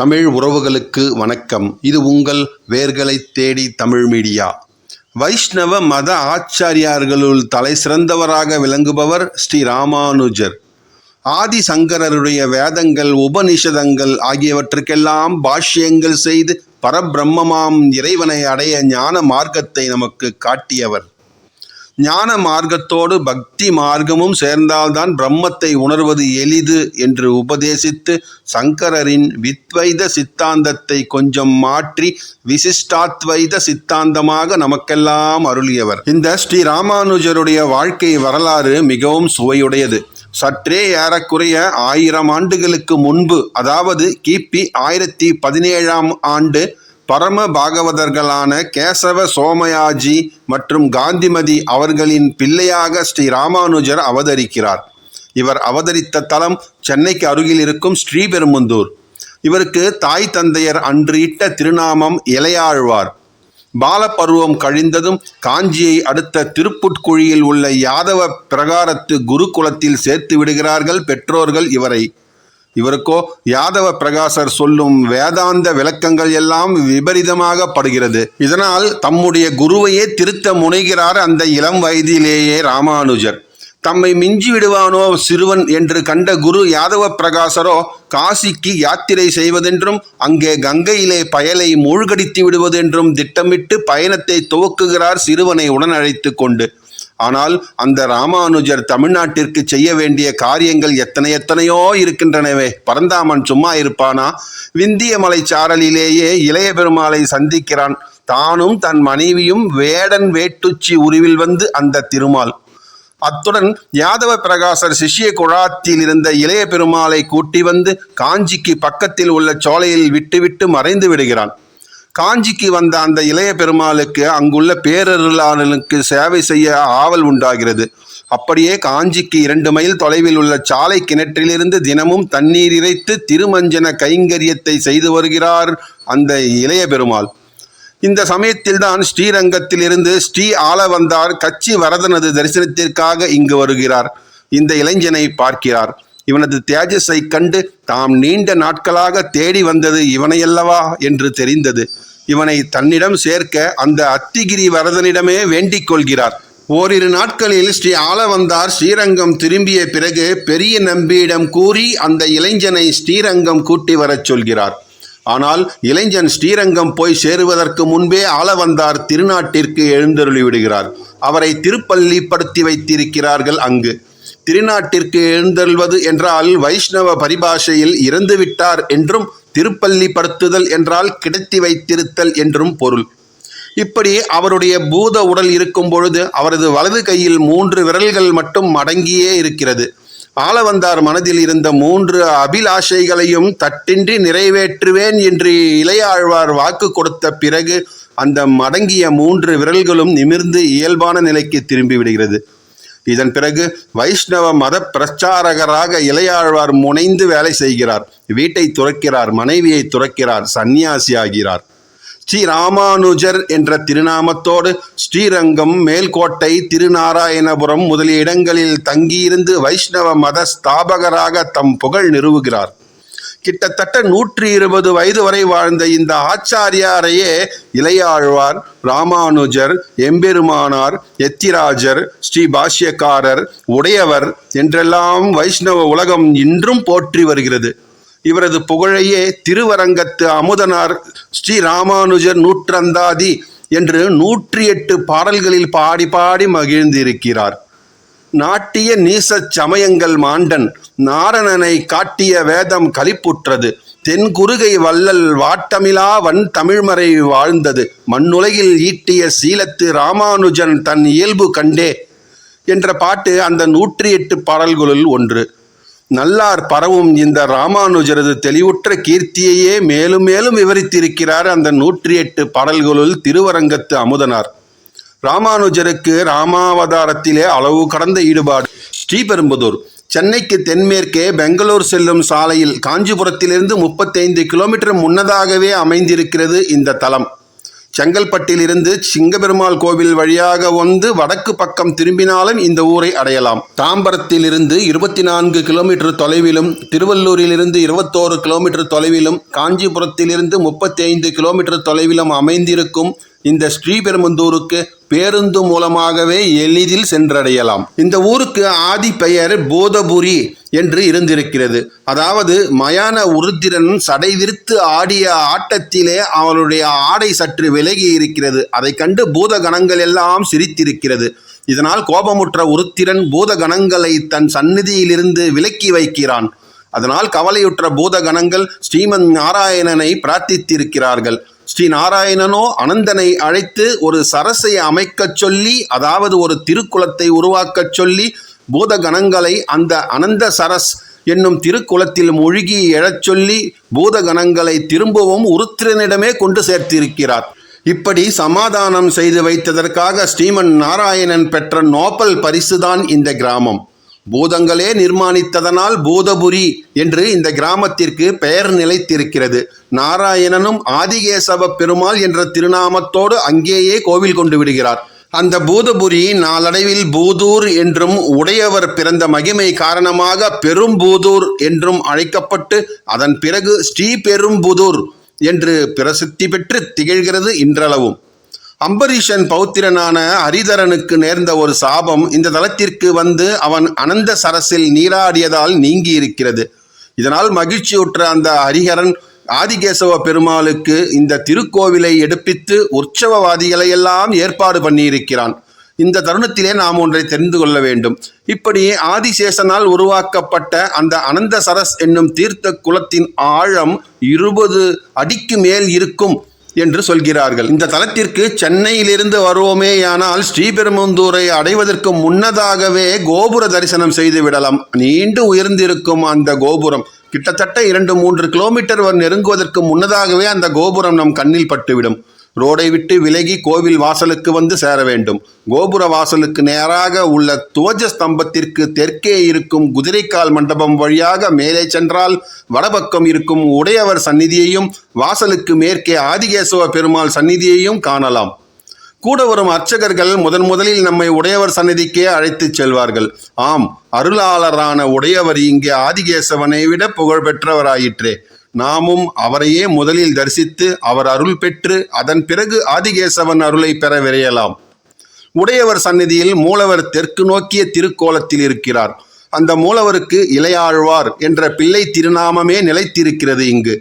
தமிழ் உறவுகளுக்கு வணக்கம். இது உங்கள் வேர்களை தேடி தமிழ் மீடியா. வைஷ்ணவ மத ஆச்சாரியார்களுள் தலை சிறந்தவராக விளங்குபவர் ஸ்ரீ ராமானுஜர். ஆதிசங்கரருடைய வேதங்கள் உபனிஷதங்கள் ஆகியவற்றுக்கெல்லாம் பாஷ்யங்கள் செய்து பரபிரம்மமாம் இறைவனை அடைய ஞான மார்க்கத்தை நமக்கு காட்டியவர். ஞான மார்க்கத்தோடு பக்தி மார்க்கமும் சேர்ந்தால்தான் பிரம்மத்தை உணர்வது எளிது என்று உபதேசித்து சங்கரரின் வித்வைத சித்தாந்தத்தை கொஞ்சம் மாற்றி விசிஷ்டாத்வைத சித்தாந்தமாக நமக்கெல்லாம் அருளியவர். இந்த ஸ்ரீ ராமானுஜருடைய வாழ்க்கை வரலாறு மிகவும் சுவையுடையது. சற்றே ஏறக்குறைய ஆயிரம் ஆண்டுகளுக்கு முன்பு அதாவது கிபி ஆயிரத்தி பதினேழாம் ஆண்டு பரம பாகவதர்களான கேசவ சோமயாஜி மற்றும் காந்திமதி அவர்களின் பிள்ளையாக ஸ்ரீ ராமானுஜர் அவதரிக்கிறார். இவர் அவதரித்த தலம் சென்னைக்கு அருகில் இருக்கும் ஸ்ரீபெரும்புந்தூர். இவருக்கு தாய் தந்தையர் அன்று இட்ட திருநாமம் இளையாழ்வார் பாலப்பருவம் கழிந்ததும் காஞ்சியை அடுத்த திருப்புட்குழியில் உள்ள யாதவ பிரகாரத்து குருகுலத்தில் சேர்த்து விடுகிறார்கள் பெற்றோர்கள் இவரை. இவருக்கோ யாதவ பிரகாசர் சொல்லும் வேதாந்த விளக்கங்கள் எல்லாம் விபரீதமாக படுகிறது. இதனால் தம்முடைய குருவையே திருத்த முனைகிறார் அந்த இளம் வயதிலேயே ராமானுஜர். தம்மை மிஞ்சி விடுவானோ சிறுவன் என்று கண்ட குரு யாதவ பிரகாசரோ காசிக்கு யாத்திரை செய்வதென்றும் அங்கே கங்கையிலே பயலை மூழ்கடித்து விடுவதென்றும் திட்டமிட்டு பயணத்தை துவக்குகிறார் சிறுவனை உடன் அழைத்து கொண்டு. ஆனால் அந்த ராமானுஜர் தமிழ்நாட்டிற்கு செய்ய வேண்டிய காரியங்கள் எத்தனை எத்தனையோ இருக்கின்றனவே. பரந்தாமன் சும்மா இருப்பானா? விந்திய மலை சாரலிலேயே இளைய பெருமாளை சந்திக்கிறான். தானும் தன் மனைவியும் வேடன் வேட்டுச்சி உருவில் வந்து அந்த திருமால். அத்துடன் யாதவ பிரகாசர் சிஷ்ய குழாத்தில் இருந்த இளைய பெருமாளை கூட்டி வந்து காஞ்சிக்கு பக்கத்தில் உள்ள சோலையில் விட்டுவிட்டு மறைந்து விடுகிறான். காஞ்சிக்கு வந்த அந்த இளைய பெருமாளுக்கு அங்குள்ள பேரருளாளனுக்கு சேவை செய்ய ஆவல் உண்டாகிறது. அப்படியே காஞ்சிக்கு இரண்டு மைல் தொலைவில் உள்ள சாலை கிணற்றிலிருந்து தினமும் தண்ணீர் இறைத்து திருமஞ்சன கைங்கரியத்தை செய்து வருகிறார் அந்த இளைய பெருமாள். இந்த சமயத்தில்தான் ஸ்ரீரங்கத்திலிருந்து ஸ்ரீ ஆலவந்தார் கச்சி வரதனது தரிசனத்திற்காக இங்கு வருகிறார். இந்த இளைஞனை பார்க்கிறார். இவனது தேஜஸை கண்டு தாம் நீண்ட நாட்களாக தேடி வந்தது இவனையல்லவா என்று தெரிந்தது. இவனை தன்னிடம் சேர்க்க அந்த அத்திகிரி வரதனிடமே வேண்டிக் கொள்கிறார். ஓரிரு நாட்களில் ஸ்ரீ ஆலவந்தார் ஸ்ரீரங்கம் திரும்பிய பிறகு பெரிய நம்பியிடம் கூறி அந்த இளைஞனை ஸ்ரீரங்கம் கூட்டி வரச் சொல்கிறார். ஆனால் இளைஞன் ஸ்ரீரங்கம் போய் சேருவதற்கு முன்பே ஆலவந்தார் திருநாட்டிற்கு எழுந்தருளி விடுகிறார் அவரை திருப்பள்ளிப்படுத்தி வைத்திருக்கிறார்கள் அங்கு. திருநாட்டிற்கு எழுந்தருள்வது என்றால் வைஷ்ணவ பரிபாஷையில் இறந்துவிட்டார் என்றும் திருப்பள்ளிப்படுத்துதல் என்றால் கிடத்தி வைத்திருத்தல் என்றும் பொருள். இப்படி அவருடைய பூத உடல் இருக்கும் பொழுது அவரது வலது கையில் மூன்று விரல்கள் மட்டும் மடங்கியே இருக்கிறது. ஆளவந்தார் மனதில் இருந்த மூன்று அபிலாஷைகளையும் தட்டின்றி நிறைவேற்றுவேன் என்று இளையாழ்வார் வாக்கு கொடுத்த பிறகு அந்த மடங்கிய மூன்று விரல்களும் நிமிர்ந்து இயல்பான நிலைக்கு திரும்பிவிடுகிறது இதன் பிறகு வைஷ்ணவ மத பிரச்சாரகராக இளையாழ்வார் முனைந்து வேலை செய்கிறார். வீட்டை துறக்கிறார் மனைவியை துறக்கிறார் சந்நியாசியாகிறார். ஸ்ரீ ராமானுஜர் என்ற திருநாமத்தோடு ஸ்ரீரங்கம் மேல்கோட்டை திருநாராயணபுரம் முதலிய இடங்களில் தங்கியிருந்து வைஷ்ணவ மத ஸ்தாபகராக தம் புகழ் நிறுவுகிறார். கிட்டத்தட்ட நூற்றி இருபது வயது வரை வாழ்ந்த இந்த ஆச்சாரியாரையே இளையாழ்வார் ராமானுஜர் எம்பெருமானார் எத்திராஜர் ஸ்ரீ பாஷ்யக்காரர் உடையவர் என்றெல்லாம் வைஷ்ணவ உலகம் இன்றும் போற்றி வருகிறது. இவரது புகழையே திருவரங்கத்து அமுதனார் ஸ்ரீ ராமானுஜர் நூற்றந்தாதி என்று நூற்றி எட்டு பாடல்களில் பாடி பாடி மகிழ்ந்திருக்கிறார். நாட்டிய நீசச் சமயங்கள் மாண்டன். நாரணனை காட்டிய வேதம் கலிப்புற்றது தென்குறுகை வள்ளல் வாட்டமிலா வன் தமிழ்மறை வாழ்ந்தது. மண்ணுலகில் ஈட்டிய சீலத்து ராமானுஜன் தன் இயல்பு கண்டே என்ற பாட்டு அந்த நூற்றி எட்டு பாடல்களுள் ஒன்று. நல்லார் பரவும் இந்த ராமானுஜரது தெளிவுற்ற கீர்த்தியையே மேலும் மேலும் விவரித்திருக்கிறார் அந்த நூற்றி எட்டு பாடல்களுள் திருவரங்கத்து அமுதனார். ராமானுஜருக்கு ராமாவதாரத்திலே அளவு கடந்த ஈடுபாடு. ஸ்ரீபெரும்புதூர் சென்னைக்கு தென்மேற்கே பெங்களூர் செல்லும் சாலையில் காஞ்சிபுரத்திலிருந்து முப்பத்தைந்து கிலோமீட்டர் முன்னதாகவே அமைந்திருக்கிறது இந்த தலம். செங்கல்பட்டிலிருந்து சிங்கபெருமாள் கோவில் வழியாக வந்து வடக்கு பக்கம் திரும்பினாலும் இந்த ஊரை அடையலாம். தாம்பரத்திலிருந்து இருபத்தி நான்கு கிலோமீட்டர் தொலைவிலும் திருவள்ளூரிலிருந்து இருபத்தோரு கிலோமீட்டர் தொலைவிலும் காஞ்சிபுரத்திலிருந்து முப்பத்தி ஐந்து கிலோமீட்டர் தொலைவிலும் அமைந்திருக்கும் இந்த ஸ்ரீபெரும்புந்தூருக்கு பேருந்து மூலமாகவே எளிதில் சென்றடையலாம். இந்த ஊருக்கு ஆதி பெயர் போதபுரி என்று இருந்திருக்கிறது. அதாவது மயான உருத்திரன் சடை விரித்து ஆடிய ஆட்டத்திலே அவனுடைய ஆடை சற்று விலகி இருக்கிறது. அதை கண்டு பூத கணங்கள் எல்லாம் சிரித்திருக்கிறது. இதனால் கோபமுற்ற உருத்திரன் பூத கணங்களை தன் சந்நிதியிலிருந்து விலக்கி வைக்கிறான். அதனால் கவலையுற்ற பூத கணங்கள் ஸ்ரீமன் நாராயணனை பிரார்த்தித்திருக்கிறார்கள். ஸ்ரீ நாராயணனோ அனந்தனை அழைத்து ஒரு சரசை அமைக்கச் சொல்லி அதாவது ஒரு திருக்குலத்தை உருவாக்கச் சொல்லி பூத கணங்களை அந்த அனந்த சரஸ் என்னும் திருக்குலத்தில் மூழ்கி எழச் சொல்லி பூத கணங்களை திரும்பவும் உருத்திரனிடமே கொண்டு சேர்த்திருக்கிறார். இப்படி சமாதானம் செய்து வைத்ததற்காக ஸ்ரீமன் நாராயணன் பெற்ற நோபல் பரிசுதான் இந்த கிராமம். பூதங்களே நிர்மாணித்ததனால் பூதபுரி என்று இந்த கிராமத்திற்கு பெயர் நிலைத்திருக்கிறது. நாராயணனும் ஆதிகேசவ பெருமாள் என்ற திருநாமத்தோடு அங்கேயே கோவில் கொண்டு விடுகிறார். அந்த பூதபுரி நாளடைவில் பூதூர் என்றும் உடையவர் பிறந்த மகிமை காரணமாக பெரும்பூதூர் என்றும் அழைக்கப்பட்டு அதன் பிறகு ஸ்ரீ பெரும்புதூர் என்று பிரசித்தி பெற்று திகழ்கிறது இன்றளவும். அம்பரீஷன் பௌத்திரனான ஹரிதரனுக்கு நேர்ந்த ஒரு சாபம் இந்த தலத்திற்கு வந்து அவன் அனந்த சரசில் நீராடியதால் நீங்கி இருக்கிறது இதனால் மகிழ்ச்சியுற்ற அந்த ஹரிஹரன் ஆதிகேசவ பெருமாளுக்கு இந்த திருக்கோவிலை எடுப்பித்து உற்சவவாதிகளை எல்லாம் ஏற்பாடு பண்ணியிருக்கிறான். இந்த தருணத்திலே நாம் ஒன்றை தெரிந்து கொள்ள வேண்டும். இப்படி ஆதிசேஷனால் உருவாக்கப்பட்ட அந்த அனந்த சரஸ் என்னும் தீர்த்த குலத்தின் ஆழம் இருபது அடிக்கு மேல் இருக்கும். என்று சொல்கிறார்கள். இந்த தலத்திற்கு சென்னையிலிருந்து வருவோமேயானால் ஸ்ரீபெரும்புந்தூரை அடைவதற்கு முன்னதாகவே கோபுர தரிசனம் செய்து விடலாம். நீண்டு உயர்ந்திருக்கும் அந்த கோபுரம் கிட்டத்தட்ட இரண்டு மூன்று கிலோமீட்டர் நெருங்குவதற்கு முன்னதாகவே அந்த கோபுரம் நம் கண்ணில் பட்டுவிடும். ரோடை விட்டு விலகி கோவில் வாசலுக்கு வந்து சேர வேண்டும். கோபுர வாசலுக்கு நேராக உள்ள துவஜ ஸ்தம்பத்திற்கு தெற்கே இருக்கும் குதிரைக்கால் மண்டபம் வழியாக மேலே சென்றால் வடபக்கம் இருக்கும் உடையவர் சந்நிதியையும் வாசலுக்கு மேற்கே ஆதிகேசவ பெருமாள் சந்நிதியையும் காணலாம். கூட வரும் அர்ச்சகர்கள் முதன் முதலில் நம்மை உடையவர் சந்நிதிக்கே அழைத்துச் செல்வார்கள். ஆம் அருளாளரான உடையவர் இங்கே ஆதிகேசவனை விட புகழ்பெற்றவராயிற்றே. நாமும் அவரையே முதலில் தரிசித்து அவர் அருள் பெற்று அதன் பிறகு ஆதிகேசவன் அருளை பெற விரையலாம். உடையவர் சந்நிதியில் மூலவர் தெற்கு நோக்கிய திருக்கோலத்தில் இருக்கிறார். அந்த மூலவருக்கு இளையாழ்வார் என்ற பிள்ளை திருநாமமே நிலைத்திருக்கிறது இங்கு.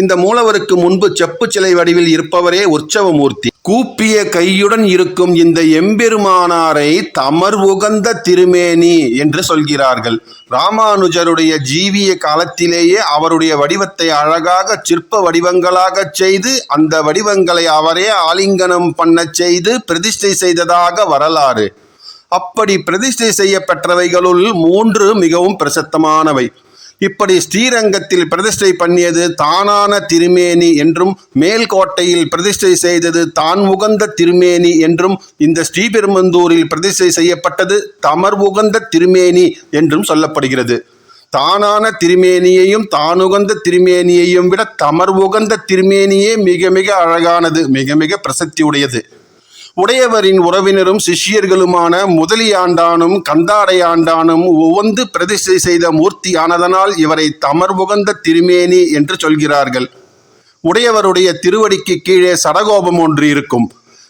இந்த மூலவருக்கு முன்பு செப்பு சிலை வடிவில் இருப்பவரே உற்சவமூர்த்தி. கூப்பிய கையுடன் இருக்கும் இந்த எம்பெருமானாரை தமர் உகந்த திருமேனி என்று சொல்கிறார்கள். ராமானுஜருடைய ஜீவிய காலத்திலேயே அவருடைய வடிவத்தை அழகாக சிற்ப வடிவங்களாகச் செய்து அந்த வடிவங்களை அவரே ஆலிங்கனம் பண்ணச் செய்து பிரதிஷ்டை செய்ததாக வரலாறு. அப்படி பிரதிஷ்டை செய்யப்பெற்றவைகளுள் மூன்று மிகவும் பிரசத்தமானவை. இப்படி ஸ்ரீரங்கத்தில் பிரதிஷ்டை பண்ணியது தானான திருமேனி என்றும் மேல்கோட்டையில் பிரதிஷ்டை செய்தது தான் உகந்த திருமேனி என்றும் இந்த ஸ்ரீபெரும்பந்தூரில் பிரதிஷ்டை செய்யப்பட்டது தமர் உகந்த திருமேனி என்றும் சொல்லப்படுகிறது. தானான திருமேனியையும் தானுகந்த திருமேனியையும் விட தமர் உகந்த திருமேனியே மிக மிக அழகானது மிக மிக பிரசக்தி உடையது உடையவரின் உறவினரும் சிஷ்யர்களுமான முதலியாண்டானும் கந்தாடையாண்டானும் ஒவ்வொன்று பிரதிஷ்டை செய்த மூர்த்தியானதனால் இவரை தமர்புகந்த திருமேனி என்று சொல்கிறார்கள். உடையவருடைய திருவடிக்கு கீழே சடகோபம் ஒன்று இருக்கும்.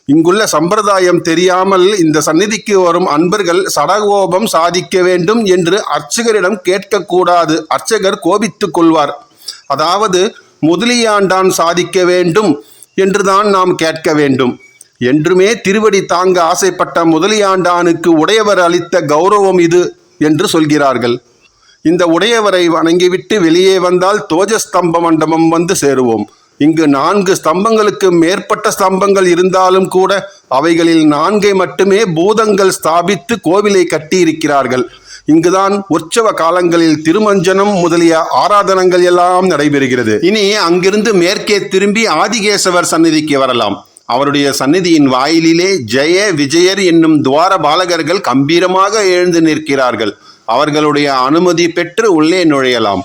இங்குள்ள சம்பிரதாயம் தெரியாமல் இந்த சந்நிதிக்கு வரும் அன்பர்கள் சடகோபம் சாதிக்க வேண்டும் என்று அர்ச்சகரிடம் கேட்கக்கூடாது அர்ச்சகர் கோபித்துக் கொள்வார். அதாவது முதலியாண்டான் சாதிக்க வேண்டும் என்றுதான் நாம் கேட்க வேண்டும். என்றுமே திருவடி தாங்க ஆசைப்பட்ட முதலியாண்டானுக்கு உடையவர் அளித்த கௌரவம் இது என்று சொல்கிறார்கள். இந்த உடையவரை வணங்கிவிட்டு வெளியே வந்தால் தோஜஸ்தம்ப மண்டபம் வந்து சேருவோம். இங்கு நான்கு ஸ்தம்பங்களுக்கு மேற்பட்ட ஸ்தம்பங்கள் இருந்தாலும் கூட அவைகளில் நான்கை மட்டுமே பூதங்கள் ஸ்தாபித்து கோவிலை கட்டியிருக்கிறார்கள். இங்குதான் உற்சவ காலங்களில் திருமஞ்சனம் முதலிய ஆராதனங்கள் எல்லாம் நடைபெறுகிறது. இனி அங்கிருந்து மேற்கே திரும்பி ஆதிகேசவர் சந்நிதிக்கு வரலாம். அவருடைய சந்நிதியின் வாயிலிலே ஜெய விஜயர் என்னும் துவார பாலகர்கள் கம்பீரமாக எழுந்து நிற்கிறார்கள். அவர்களுடைய அனுமதி பெற்று உள்ளே நுழையலாம்.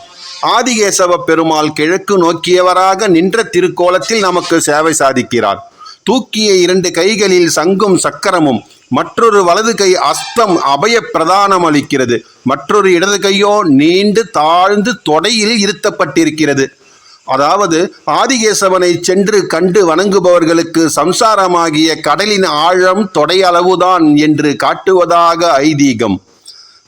ஆதிகேசவ பெருமாள் கிழக்கு நோக்கியவராக நின்ற திருக்கோலத்தில் நமக்கு சேவை சாதிக்கிறார். தூக்கிய இரண்டு கைகளில் சங்கும் சக்கரமும் மற்றொரு வலது கை அஸ்தம் அபய பிரதானம் அளிக்கிறது மற்றொரு இடது கையோ நீண்டு தாழ்ந்து தொடையில் இருத்தப்பட்டிருக்கிறது. அதாவது ஆதிகேசவனை சென்று கண்டு வணங்குபவர்களுக்கு சம்சாரமாகிய கடலின் ஆழம் தொடையளவுதான் என்று காட்டுவதாக ஐதீகம்.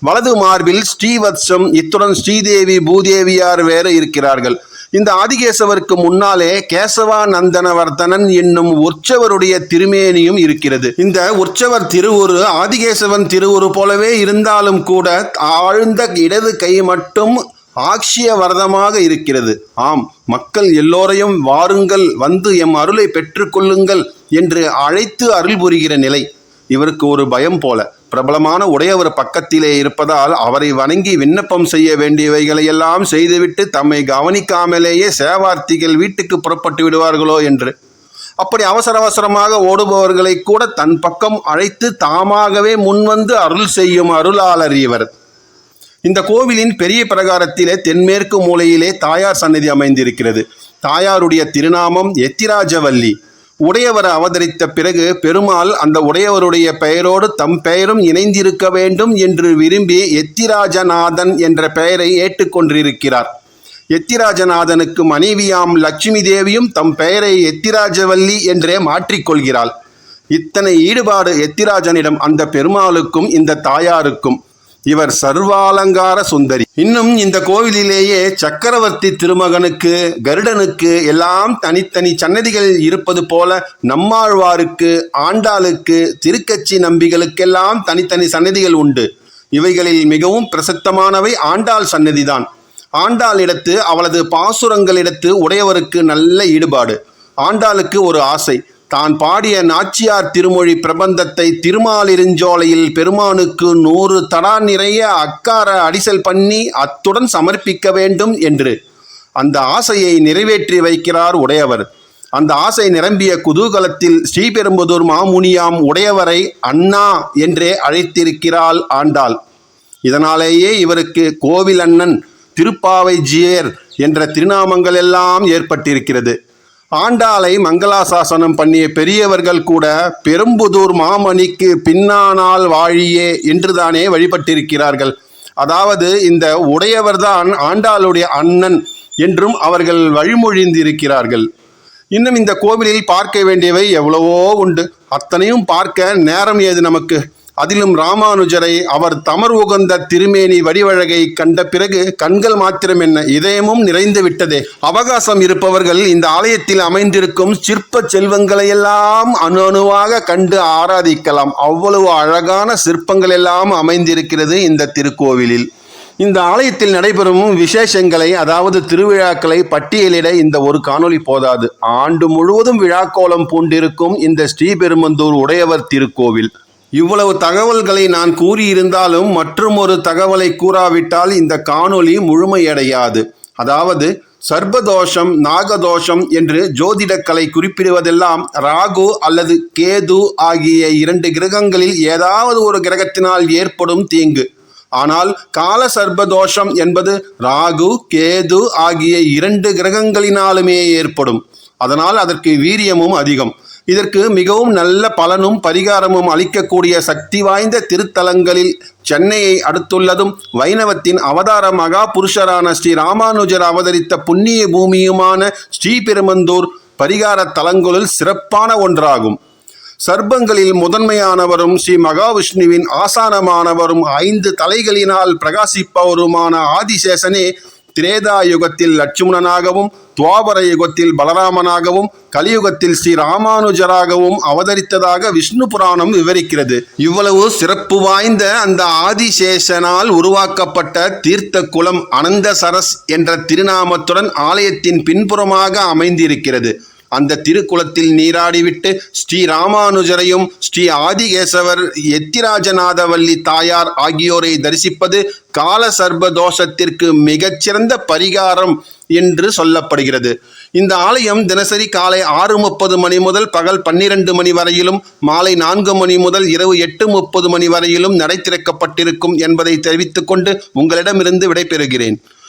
வலது மார்பில் ஸ்ரீவத்சம் இத்துடன் ஸ்ரீதேவி பூதேவியார் வேற இருக்கிறார்கள். இந்த ஆதிகேசவருக்கு முன்னாலே கேசவா நந்தனவர்தனன் என்னும் உற்சவருடைய திருமேனியும் இருக்கிறது. இந்த உற்சவர் திருவுரு ஆதிகேசவன் திருவுரு போலவே இருந்தாலும் கூட ஆழ்ந்த இடது கை மட்டும் ஆக்ஷிய வரதமாக இருக்கிறது. ஆம் மக்கள் எல்லோரையும் வாருங்கள் வந்து எம் அருளை பெற்றுக்கொள்ளுங்கள் என்று அழைத்து அருள் புரிகிற நிலை. இவருக்கு ஒரு பயம் போல. பிரபலமான உடையவர் பக்கத்திலே இருப்பதால் அவரை வணங்கி விண்ணப்பம் செய்ய வேண்டியவைகளையெல்லாம் செய்துவிட்டு தம்மை கவனிக்காமலேயே சேவார்த்திகள் வீட்டுக்கு புறப்பட்டு விடுவார்களோ என்று. அப்படி அவசர அவசரமாக ஓடுபவர்களை கூட தன் பக்கம் அழைத்து தாமாகவே முன்வந்து அருள் செய்யும் அருளாளர் இவர். இந்த கோவிலின் பெரிய பிரகாரத்திலே தென்மேற்கு மூலையிலே தாயார் சன்னதி அமைந்திருக்கிறது. தாயாருடைய திருநாமம் எத்திராஜவல்லி. உடையவர் அவதரித்த பிறகு பெருமாள் அந்த உடையவருடைய பெயரோடு தம் பெயரும் இணைந்திருக்க வேண்டும் என்று விரும்பி எத்திராஜநாதன் என்ற பெயரை ஏற்றுக்கொண்டிருக்கிறார் எத்திராஜநாதனுக்கு மனைவியாம் லட்சுமி தேவியும் தம் பெயரை எத்திராஜவல்லி என்றே மாற்றிக்கொள்கிறாள் இத்தனை ஈடுபாடு எத்திராஜனிடம் அந்த பெருமாளுக்கும் இந்த தாயாருக்கும். இவர் சர்வாலங்கார சுந்தரி. இன்னும் இந்த கோவிலிலேயே சக்கரவர்த்தி திருமகனுக்கு கருடனுக்கு எல்லாம் தனித்தனி சன்னதிகள் இருப்பது போல நம்மாழ்வாருக்கு ஆண்டாளுக்கு திருக்கச்சி நம்பிகளுக்கெல்லாம் தனித்தனி சன்னதிகள் உண்டு. இவைகளில் மிகவும் பிரசித்தமானவை ஆண்டாள் சன்னதிதான். ஆண்டாளிடத்து அவளது பாசுரங்களிடத்து உடையவருக்கு நல்ல ஈடுபாடு. ஆண்டாளுக்கு ஒரு ஆசை. தான் பாடிய நாச்சியார் திருமொழி பிரபந்தத்தை திருமாலிருஞ்சோலையில் பெருமானுக்கு நூறு தடா நிறைய அக்கார அடிசல் பண்ணி அத்துடன் சமர்ப்பிக்க வேண்டும் என்று அந்த ஆசையை நிறைவேற்றி வைக்கிறார் உடையவர். அந்த ஆசை நிரம்பிய குதூகலத்தில் ஸ்ரீபெரும்புதூர் மாமுனியாம் உடையவரை அண்ணா என்றே அழைத்திருக்கிறாள் ஆண்டாள். இதனாலேயே இவருக்கு கோவில் அண்ணன் திருப்பாவை ஜியர் என்ற திருநாமங்கள் எல்லாம் ஏற்பட்டிருக்கிறது. ஆண்டாளை மங்களாசாசனம் பண்ணிய பெரியவர்கள் கூட பெரும்புதூர் மாமணிக்கு பின்னானால் வாழியே என்றுதானே வழிபட்டிருக்கிறார்கள். அதாவது இந்த உடையவர்தான் ஆண்டாளுடைய அண்ணன் என்றும் அவர்கள் வழிமொழிந்திருக்கிறார்கள். இன்னும் இந்த கோவிலில் பார்க்க வேண்டியவை எவ்வளவோ உண்டு. அத்தனையும் பார்க்க நேரம் ஏது நமக்கு? அதிலும் ராமானுஜரை அவர் தமர் உகந்த திருமேனி வடிவழகை கண்ட பிறகு கண்கள் மாத்திரம் என்ன இதயமும் நிறைந்து விட்டதே. அவகாசம் இருப்பவர்கள் இந்த ஆலயத்தில் அமைந்திருக்கும் சிற்ப செல்வங்களையெல்லாம் அணு அணுவாக கண்டு ஆராதிக்கலாம். அவ்வளவு அழகான சிற்பங்கள் எல்லாம் அமைந்திருக்கிறது இந்த திருக்கோவிலில். இந்த ஆலயத்தில் நடைபெறும் விசேஷங்களை அதாவது திருவிழாக்களை பட்டியலிட இந்த ஒரு காணொளி போதாது. ஆண்டு முழுவதும் விழாக்கோலம் பூண்டிருக்கும் இந்த ஸ்ரீபெருமந்தூர் உடையவர் திருக்கோவில். இவ்வளவு தகவல்களை நான் கூறியிருந்தாலும் மற்றும் ஒரு தகவலை கூறாவிட்டால் இந்த காணொளி முழுமையடையாது. அதாவது சர்பதோஷம் நாகதோஷம் என்று ஜோதிடக்கலை குறிப்பிடுவதெல்லாம் ராகு அல்லது கேது ஆகிய இரண்டு கிரகங்களில் ஏதாவது ஒரு கிரகத்தினால் ஏற்படும் தீங்கு. ஆனால் கால சர்பதோஷம் என்பது ராகு கேது ஆகிய இரண்டு கிரகங்களினாலுமே ஏற்படும். அதனால் அதற்கு வீரியமும் அதிகம். இதற்கு மிகவும் நல்ல பலனும் பரிகாரமும் அளிக்கக்கூடிய சக்தி வாய்ந்த திருத்தலங்களில் சென்னையை அடுத்துள்ளதும் வைணவத்தின் அவதார மகா புருஷரான ஸ்ரீ ராமானுஜர் அவதரித்த புண்ணிய பூமியுமான ஸ்ரீபெருமந்தூர் பரிகார தலங்களுள் சிறப்பான ஒன்றாகும். சர்ப்பங்களில் முதன்மையானவரும் ஸ்ரீ மகாவிஷ்ணுவின் ஆசானமானவரும் ஐந்து தலைகளினால் பிரகாசிப்பவருமான ஆதிசேஷனே திரேதா யுகத்தில் லட்சுமணனாகவும் துவாபர யுகத்தில் பலராமனாகவும் கலியுகத்தில் ஸ்ரீ ராமானுஜராகவும் அவதரித்ததாக விஷ்ணு புராணம் விவரிக்கிறது. இவ்வளவு சிறப்பு வாய்ந்த அந்த ஆதிசேஷனால் உருவாக்கப்பட்ட தீர்த்த குளம் அனந்த சரஸ் என்ற திருநாமத்துடன் ஆலயத்தின் பின்புறமாக அமைந்திருக்கிறது. அந்த திருக்குளத்தில் நீராடிவிட்டு ஸ்ரீ ராமானுஜரையும் ஸ்ரீ ஆதிகேசவர் எத்திராஜநாதவல்லி தாயார் ஆகியோரை தரிசிப்பது கால சர்ப தோஷத்திற்கு மிகச்சிறந்த பரிகாரம் என்று சொல்லப்படுகிறது. இந்த ஆலயம் தினசரி காலை ஆறு முப்பது மணி முதல் பகல் பன்னிரண்டு மணி வரையிலும் மாலை நான்கு மணி முதல் இரவு எட்டு முப்பது மணி வரையிலும் நடை திறக்கப்பட்டிருக்கும் என்பதை தெரிவித்துக்கொண்டு உங்களிடமிருந்து விடைபெறுகிறேன்.